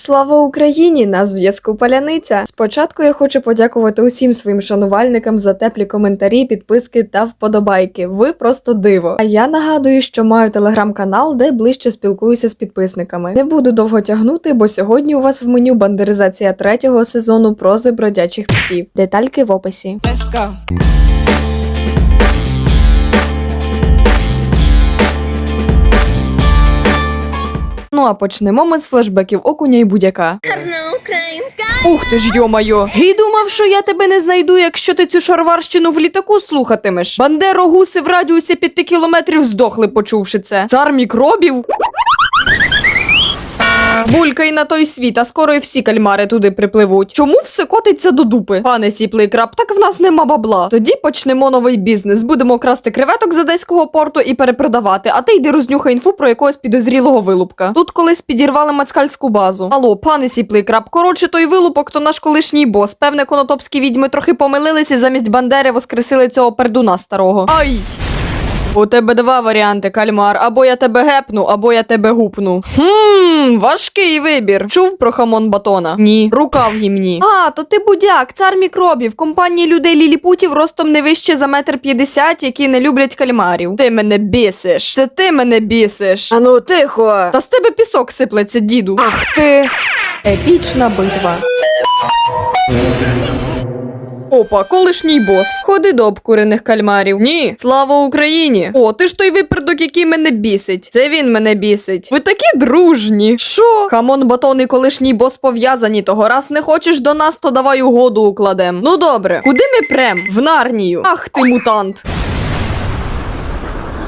Слава Україні! На зв'язку Паляниця. Спочатку я хочу подякувати усім своїм шанувальникам за теплі коментарі, підписки та вподобайки. Ви просто диво. А я нагадую, що маю телеграм-канал, де ближче спілкуюся з підписниками. Не буду довго тягнути, бо сьогодні у вас в меню бандеризація третього сезону прози бродячих псів. Детальки в описі. Ну а почнемо ми з флешбеків окуня і будяка. Гарна українка. Ух ти ж йомайо! І думав, що я тебе не знайду, якщо ти цю шарварщину в літаку слухатимеш. Бандеро гуси в радіусі п'яти кілометрів здохли, почувши це. Цар мікробів. Булька й на той світ, а скоро і всі кальмари туди припливуть. Чому все котиться до дупи? Пане сіплий краб, так в нас нема бабла. Тоді почнемо новий бізнес. Будемо красти креветок з одеського порту і перепродавати. А ти йди рознюхай інфу про якогось підозрілого вилупка. Тут колись підірвали мацкальську базу. Алло, пане сіплий краб, коротше, той вилупок, то наш колишній бос. Певне, конотопські відьми трохи помилилися замість бандери воскресили цього пердуна старого. Ай! У тебе два варіанти, кальмар. Або я тебе гепну, або я тебе гупну. Хм, важкий вибір. Чув про хамон батона? Ні. Рука в гімні. А, то ти будяк, цар мікробів, компанії людей ліліпутів ростом не вище за метр п'ятдесят, які не люблять кальмарів. Ти мене бісиш. Це ти мене бісиш. Ану, тихо. Та з тебе пісок сиплеться, діду. Ах ти. Епічна битва. Опа, колишній бос. Ходи до обкурених кальмарів. Ні, слава Україні! О, ти ж той випердок, який мене бісить. Це він мене бісить. Ви такі дружні. Що? Хамон батон і колишній бос пов'язані. Того раз не хочеш до нас, то давай угоду укладем. Ну добре, куди ми прем? В нарнію. Ах ти мутант.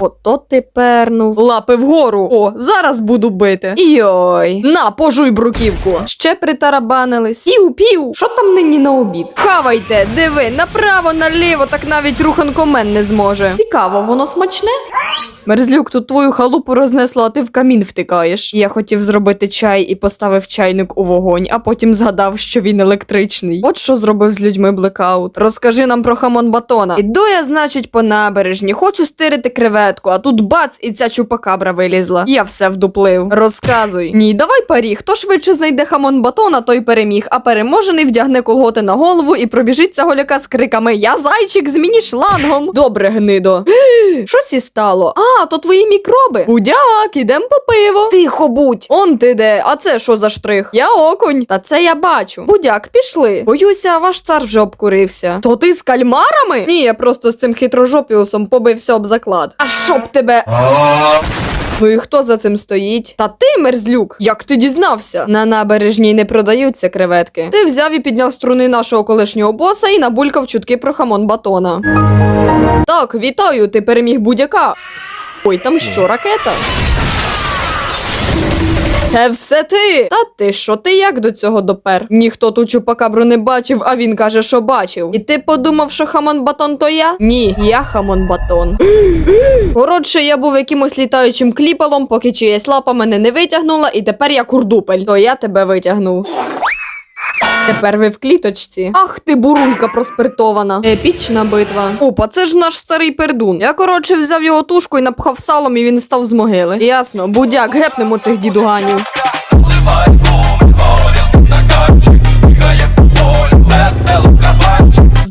Ото ти пернув. Лапи вгору. О, зараз буду бити. Йой. На, пожуй бруківку. Ще притарабанили. Сів, пів. Що там нині на обід? Хавайте, диви, направо, наліво, так навіть руханкомен не зможе. Цікаво, воно смачне? Мерзлюк, тут твою халупу рознесло, а ти в камін втикаєш. Я хотів зробити чай і поставив чайник у вогонь, а потім згадав, що він електричний. От що зробив з людьми блекаут. Розкажи нам про хамон батона. Іду я, значить, по набережні, хочу стирити креветку, а тут бац, і ця чупакабра вилізла. Я все вдуплив. Розказуй. Ні, давай парі. Хто швидше знайде хамон батона, той переміг, а переможений вдягне колготи на голову і пробіжиться голяка з криками Я зайчик, зміні шлангом. Добре, гнидо. Щось і стало. А, то твої мікроби. Будяк, ідем по пиво. Тихо будь. Он ти де, а це що за штрих? Я окунь. Та це я бачу. Будяк, пішли. Боюся, ваш цар вже обкурився. То ти з кальмарами? Ні, я просто з цим хитрожопіусом побився об заклад. А щоб тебе. Ну і хто за цим стоїть? Та ти, мерзлюк, як ти дізнався? На набережній не продаються креветки. Ти взяв і підняв струни нашого колишнього боса і набулькав чутки про хамон батона. Так, вітаю, ти переміг будь-яка. Ой, там що, ракета? Це все ти. Та ти що, ти як до цього допер? Ніхто ту чупакабру не бачив, а він каже, що бачив. І ти подумав, що хамон батон то я? Ні, я хамон батон. Коротше, я був якимось літаючим кліпалом, поки чиясь лапа мене не витягнула, і тепер я курдупель. То я тебе витягнув. Тепер ви в кліточці. Ах ти бурунка проспиртована. Епічна битва. Опа, це ж наш старий пердун. Я коротше взяв його тушку і напхав салом, і він став з могили. Ясно, будяк, гепнемо цих дідуганів.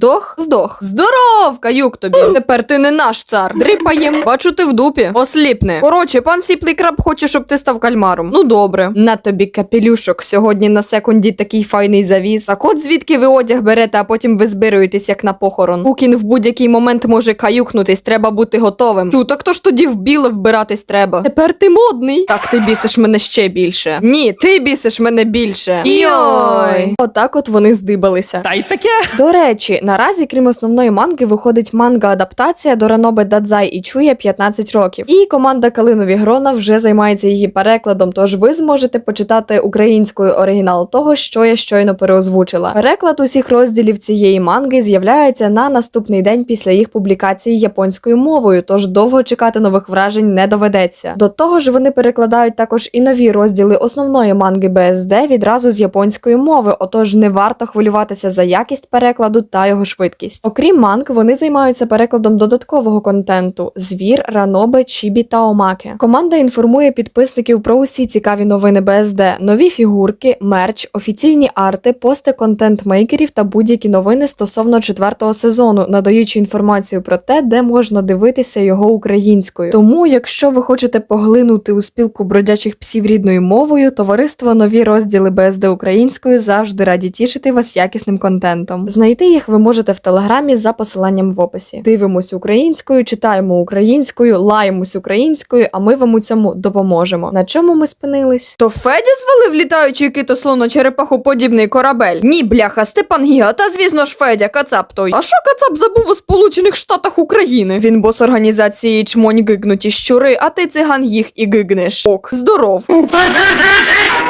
Здох? Здох. Здоров, каюк тобі. Тепер ти не наш цар. Дрипаєм. Бачу, ти в дупі. Осліпне. Коротше, пан сіплий краб хоче, щоб ти став кальмаром. Ну добре. На тобі капелюшок. Сьогодні на секунді такий файний завіс. Так от звідки ви одяг берете, а потім ви збируєтесь як на похорон. Пукін в будь-який момент може каюкнутись, треба бути готовим. Чу, так то ж тоді в біле вбиратись треба. Тепер ти модний. Так ти бісиш мене ще більше. Ні, ти бісиш мене більше. Йой. Отак от вони здибалися. Та й таке. До речі, наразі, крім основної манги, виходить манга-адаптація до Раноби Дадзай і Чує 15 років. І команда Калинові Грона вже займається її перекладом, тож ви зможете почитати українською оригінал того, що я щойно переозвучила. Переклад усіх розділів цієї манги з'являється на наступний день після їх публікації японською мовою, тож довго чекати нових вражень не доведеться. До того ж, вони перекладають також і нові розділи основної манги БСД відразу з японської мови, отож не варто хвилюватися за якість перекладу та його швидкість. Окрім манг, вони займаються перекладом додаткового контенту: звір, ранобе, чібі та омаки. Команда інформує підписників про усі цікаві новини БСД, нові фігурки, мерч, офіційні арти, пости контент-мейкерів та будь-які новини стосовно четвертого сезону, надаючи інформацію про те, де можна дивитися його українською. Тому, якщо ви хочете поглинути у спілку бродячих псів рідною мовою, товариство нові розділи БСД українською завжди раді тішити вас якісним контентом. Знайти їх ви можете в телеграмі за посиланням в описі. Дивимось українською, читаємо українською, лаємось українською, а ми вам у цьому допоможемо. На чому ми спинились? То Федя звалив літаючий китослоно черепахоподібний корабель? Ні, бляха, Степан Гіга, та звісно ж Федя, кацап той. А що кацап забув у Сполучених Штатах України? Він бос організації чмонь гигнуті щури, а ти циган їх і гигнеш. Ок, здоров.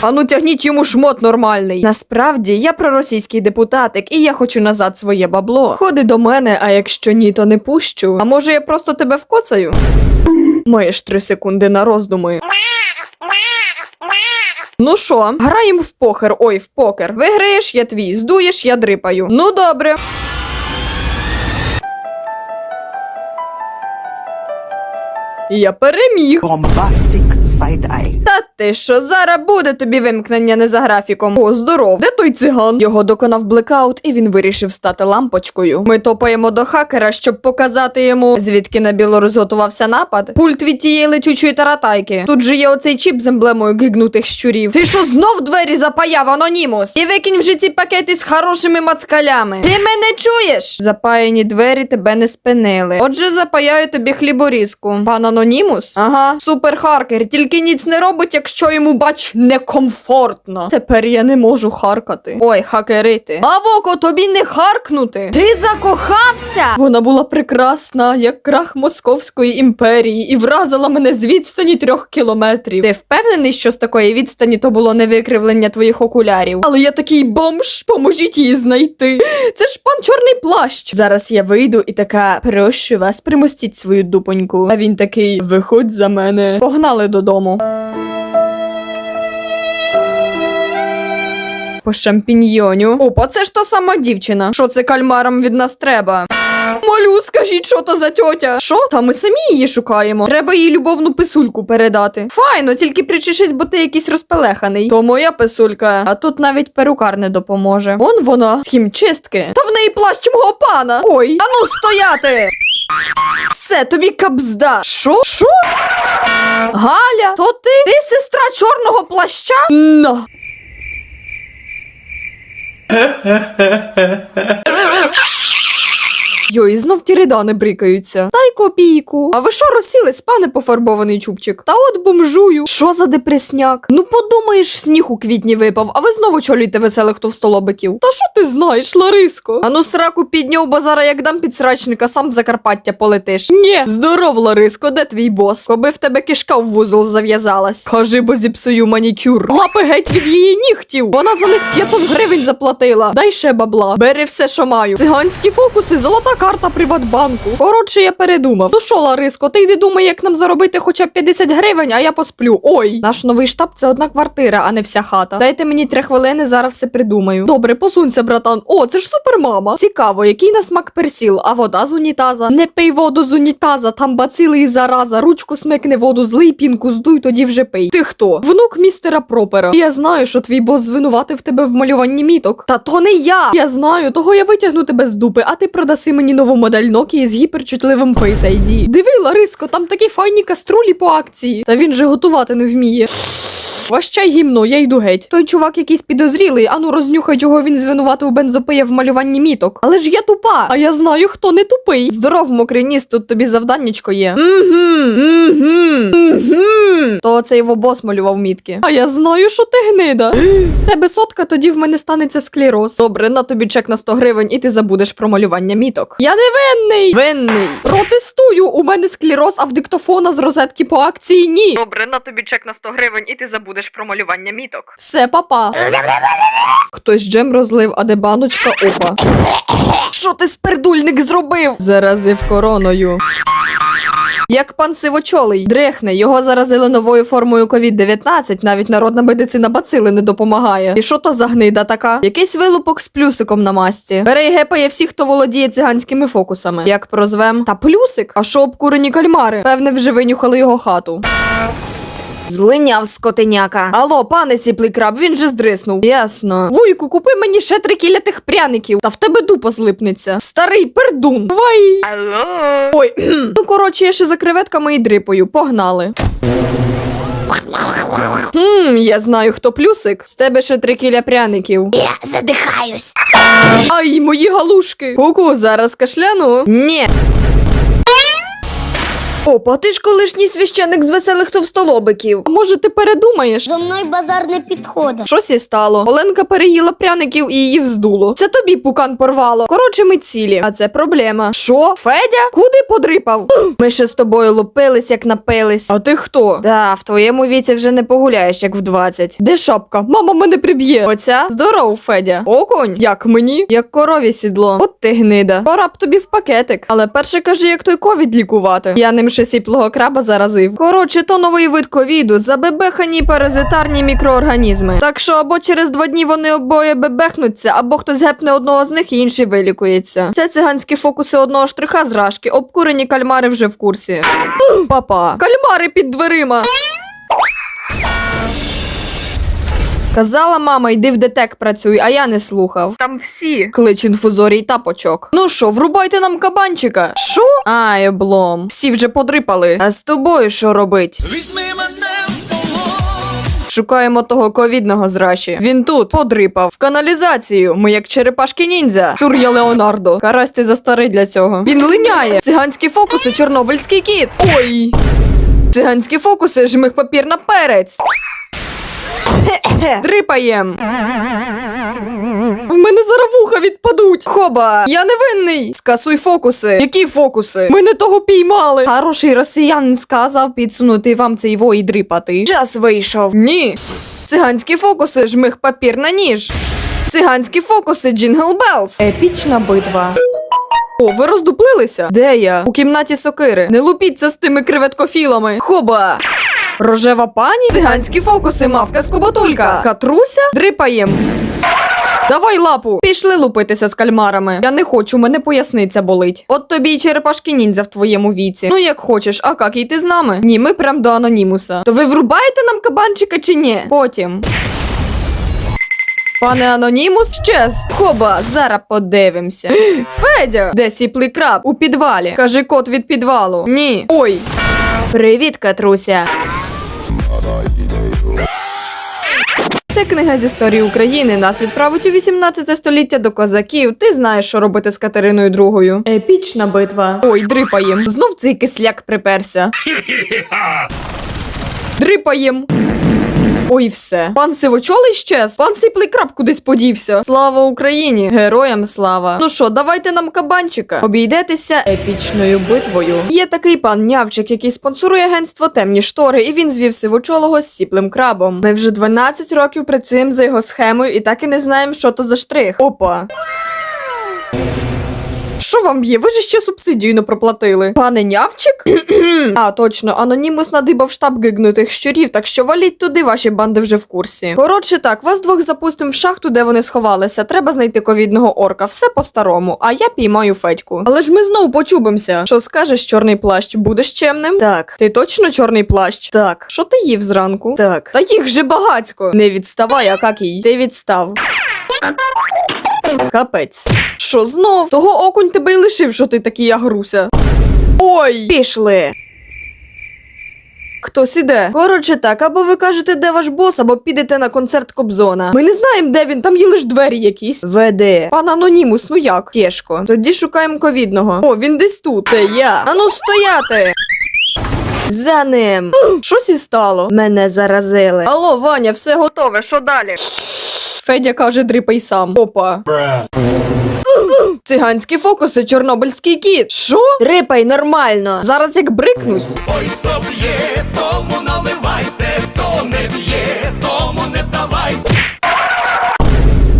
Ану тягніть йому шмот нормальний. Насправді я проросійський депутатик, і я хочу назад своє бабло. Ходи до мене, а якщо ні, то не пущу. А може я просто тебе вкоцаю? Маєш три секунди на роздуми. Ну що, граємо в покер, ой, в покер. Виграєш, я твій, здуєш, я дрипаю. Ну добре. Я переміг. bombastic eye. Та ти що, зараз буде тобі вимкнення не за графіком. О, здоров. Де той циган? Його доконав блекаут, і він вирішив стати лампочкою. Ми топаємо до хакера, щоб показати йому, звідки на Білорусь готувався напад. Пульт від тієї летючої таратайки. Тут же є оцей чіп з емблемою гигнутих щурів. Ти що знов двері запаяв, анонімус? І викинь вже ці пакети з хорошими мацкалями. Ти мене чуєш? Запаяні двері тебе не спинили. Отже, запаяю тобі хліборізку. Пан Анонімус? Ага, суперхаркер, тільки ніц не робить, якщо йому бач некомфортно. Тепер я не можу харкати. Ой, хакерити. А воко, тобі не харкнути. Ти закохався? Вона була прекрасна, як крах Московської імперії, і вразила мене з відстані трьох кілометрів. Ти впевнений, що з такої відстані то було не викривлення твоїх окулярів? Але я такий бомж, поможіть її знайти. Це ж пан чорний плащ. Зараз я вийду і така прошу вас, примостіть свою дупоньку. А він такий: виходь за мене. Погнали додому. По шампіньйоню. Опа, це ж та сама дівчина. Що це кальмарам від нас треба? Молю, скажіть, що то за тьотя? Що? Та ми самі її шукаємо. Треба їй любовну писульку передати. Файно, тільки причешись, бо ти якийсь розпелеханий. То моя писулька. А тут навіть перукар не допоможе. Он вона з хімчистки. Та в неї плащ мого пана. Ой, ану стояти! Все, тобі кабзда. Що? Що? Галя, то ти? Ти сестра чорного плаща? На. Знов ті ридани брикаються. Дай копійку. А ви що розсілись, пане пофарбований чубчик? Та от бомжую. Що за депресняк? Ну подумаєш, сніг у квітні випав, а ви знову чолюєте веселих товстолобиків. Та що ти знаєш, Лариско? Ану сраку підняв базара, як дам підсрачника, сам в Закарпаття полетиш. Ні, здоров, Лариско, де твій бос? Коби в тебе кишка в вузол зав'язалась. Кажи, бо зіпсую манікюр. Лапи геть від її нігтів. Вона за них 500 гривень заплатила. Дай ще бабла. Бери все, що маю. Циганські фокуси, золота карта Приватбанку. Коротше, я передумав. Ну що, Лариско, ти йди думай, як нам заробити хоча б 50 гривень, а я посплю. Ой, наш новий штаб це одна квартира, а не вся хата. Дайте мені три хвилини, зараз все придумаю. Добре, посунься, братан. О, це ж супермама. Цікаво, який на смак персіл, а вода з унітаза. Не пий воду з унітаза, там бацили і зараза. Ручку смикни воду, злий пінку, здуй, тоді вже пий. Ти хто? Внук містера Пропера. Я знаю, що твій бос звинуватив тебе в малюванні міток. Та то не я. Я знаю, того я витягну тебе з дупи, а ти продаси мені нову модель Nokia з гіперчутливим Face ID. Диви, Лариско, там такі файні каструлі по акції. Та він же готувати не вміє. Ващай гімно, я йду геть. Той чувак якийсь підозрілий, ану рознюхай, чого він звинуватив бензопия в малюванні міток. Але ж я тупа, а я знаю, хто не тупий. Здоров, мокрий ніс, тут тобі завданнячко є. Угу, угу. То цей його бос малював мітки. А я знаю, що ти гнида. З тебе сотка, тоді в мене станеться склероз. Добре, на тобі чек на 100 гривень, і ти забудеш про малювання міток. Я не винний. Винний. Протестую. У мене склероз, а в диктофона з розетки по акції ні. Добре, на тобі чек на 100 гривень, і ти забудеш про малювання міток. Все, папа. Хтось джем розлив, а де баночка опа. Що ти спердульник зробив? Заразив короною. Як пан сивочолий, дрехне, його заразили новою формою COVID-19, навіть народна медицина бацили не допомагає. І що то за гнида така? Якийсь вилупок з плюсиком на масці. Бере і гепає всіх, хто володіє циганськими фокусами. Як прозвем? Та плюсик? А що обкурені кальмари? Певне, вже винюхали його хату. Злиняв скотиняка. Алло, пане сіплий краб, він же здриснув. Ясно. Вуйку, купи мені ще три кіля тих пряників, та в тебе дупа злипнеться. Старий пердун. Вай. Ой, ну коротше, я ще за креветками і дрипою. Погнали. Хм, я знаю, хто плюсик. З тебе ще три кіля пряників. Я задихаюсь. Ай, мої галушки. Ку-ку, зараз кашляну. Ні. Опа, ти ж колишній священик з веселих товстолобиків. А Може, ти передумаєш? Зо мною базар не підходить. Щось і стало. Оленка переїла пряників і її вздуло. Це тобі пукан порвало. Коротше, ми цілі. А це проблема. Що? Федя? Куди подрипав? Ми ще з тобою лупились, як напились. А ти хто? Та, в твоєму віці вже не погуляєш, як в 20. Де шапка? Мама мене приб'є. Оця? Здоров, Федя. Окунь? Як мені? Як корові сідло. От ти гнида. Пора б тобі в пакетик. Але перше кажи, як той ковід лікувати. Я ним ще сіплого краба заразив. Коротше, то новий вид ковіду, забебехані паразитарні мікроорганізми. Так що або через два дні вони обоє бебехнуться, або хтось гепне одного з них і інший вилікується. Це циганські фокуси одного штриха з рашки, обкурені кальмари вже в курсі. Папа, кальмари під дверима. Казала мама, йди в детек працюй, а я не слухав. Там всі клич інфузорій тапочок. Ну що, врубайте нам кабанчика. Що? Ай, облом. Всі вже подрипали. А з тобою що робить? Візьми мене в. Шукаємо того ковідного з Раші. Він тут подрипав в каналізацію. Ми як черепашки ніндзя. Цур'я Леонардо. Карась ти за старий для цього. Він линяє. Циганські фокуси, чорнобильський кіт. Ой. Циганські фокуси, жмих папір на перець. Дрипаєм. В мене зараз вуха відпадуть. Хоба, я не винний. Скасуй фокуси. Які фокуси? Ми не того піймали. Хороший росіянин сказав підсунути вам цей во і дрипати. Час вийшов. Ні. Циганські фокуси, жмих папір на ніж. Циганські фокуси, джингл белс. Епічна битва. О, ви роздуплилися? Де я? У кімнаті сокири. Не лупіться з тими креветкофілами. Хоба! Рожева пані? Циганські фокуси, мавка скоботулька. Катруся? Дрипаєм. Давай лапу. Пішли лупитися з кальмарами. Я не хочу, мене поясниця болить. От тобі й черепашки ніндзя в твоєму віці. Ну як хочеш, а как йти з нами? Ні, ми прям до анонімуса. То ви врубаєте нам кабанчика чи ні? Потім. Пане Анонімус щез. Хоба, зараз подивимося. Федя, де сіплий краб? У підвалі. Каже кот від підвалу. Ні. Ой. Привіт, Катруся. Це книга з історії України. Нас відправить у 18 століття до козаків. Ти знаєш, що робити з Катериною Другою. Епічна битва. Ой, дрипаєм. Знов цей кисляк приперся. Дрипаєм. Ой, все. Пан сивочолий щез. Пан сіплий краб кудись подівся. Слава Україні! Героям слава! Ну що, давайте нам кабанчика. Обійдетеся епічною битвою. Є такий пан Нявчик, який спонсорує агентство темні штори, і він звів сивочолого з сіплим крабом. Ми вже 12 років працюємо за його схемою і так і не знаємо, що то за штрих. Опа. Що вам б'є? Ви ж ще субсидію не проплатили. Пане нявчик? а, точно, анонімус надибав штаб гигнутих щурів, так що валіть туди, ваші банди вже в курсі. Коротше, так, вас двох запустимо в шахту, де вони сховалися. Треба знайти ковідного орка. Все по-старому, а я піймаю Федьку. Але ж ми знову почубимося. Що скажеш, чорний плащ, будеш чемним? Так. Ти точно чорний плащ? Так. Що ти їв зранку? Так. Та їх же багацько. Не відставай, а какій. Ти відстав. Капець. Що знов? Того окунь тебе й лишив, що ти такий агруся. Ой! Пішли. Хтось іде. Коротше так, або ви кажете, де ваш бос, або підете на концерт Кобзона. Ми не знаємо, де він, там є лиш двері якісь. Веде. Пан Анонімус, ну як? Тяжко. Тоді шукаємо ковідного. О, він десь тут. Це я. Ану стояти. За ним. Щось і стало. Мене заразили. Алло, Ваня, все готове, що далі? Федя каже, дрипай сам. Опа. Циганські фокуси, чорнобильський кіт. Що? Дрипай нормально. Зараз як брикнусь. Ой, хто б'є, тому наливайте, хто не б'є, тому не давайте.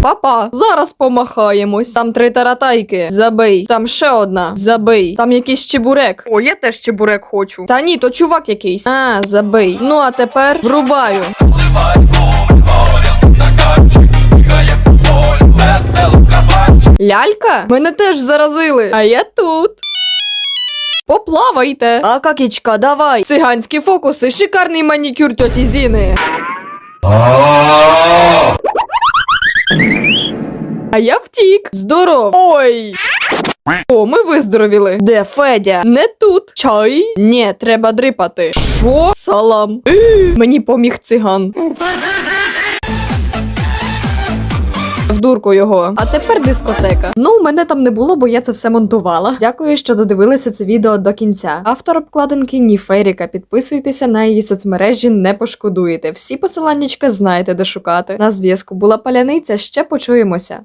Папа, зараз помахаємось. Там три таратайки. Забий. Там ще одна. Забий. Там якийсь чебурек. О, я теж чебурек хочу. Та ні, то чувак якийсь. А, забий. Ну а тепер врубаю. Лялька? Мене теж заразили. А я тут. Поплавайте. А какічка, давай. Циганські фокуси, шикарний манікюр тьоті Зіни. А я втік. Здоров. Ой. О, ми виздоровіли. Де Федя? Не тут. Чай? Ні, треба дрипати. Що? Салам. Мені поміг циган. Дурку його. А тепер дискотека. Ну, мене там не було, бо я це все монтувала. Дякую, що додивилися це відео до кінця. Автор обкладинки Ніферіка. Підписуйтеся на її соцмережі, не пошкодуєте. Всі посиланнячка знаєте, де шукати. На зв'язку була паляниця. Ще почуємося.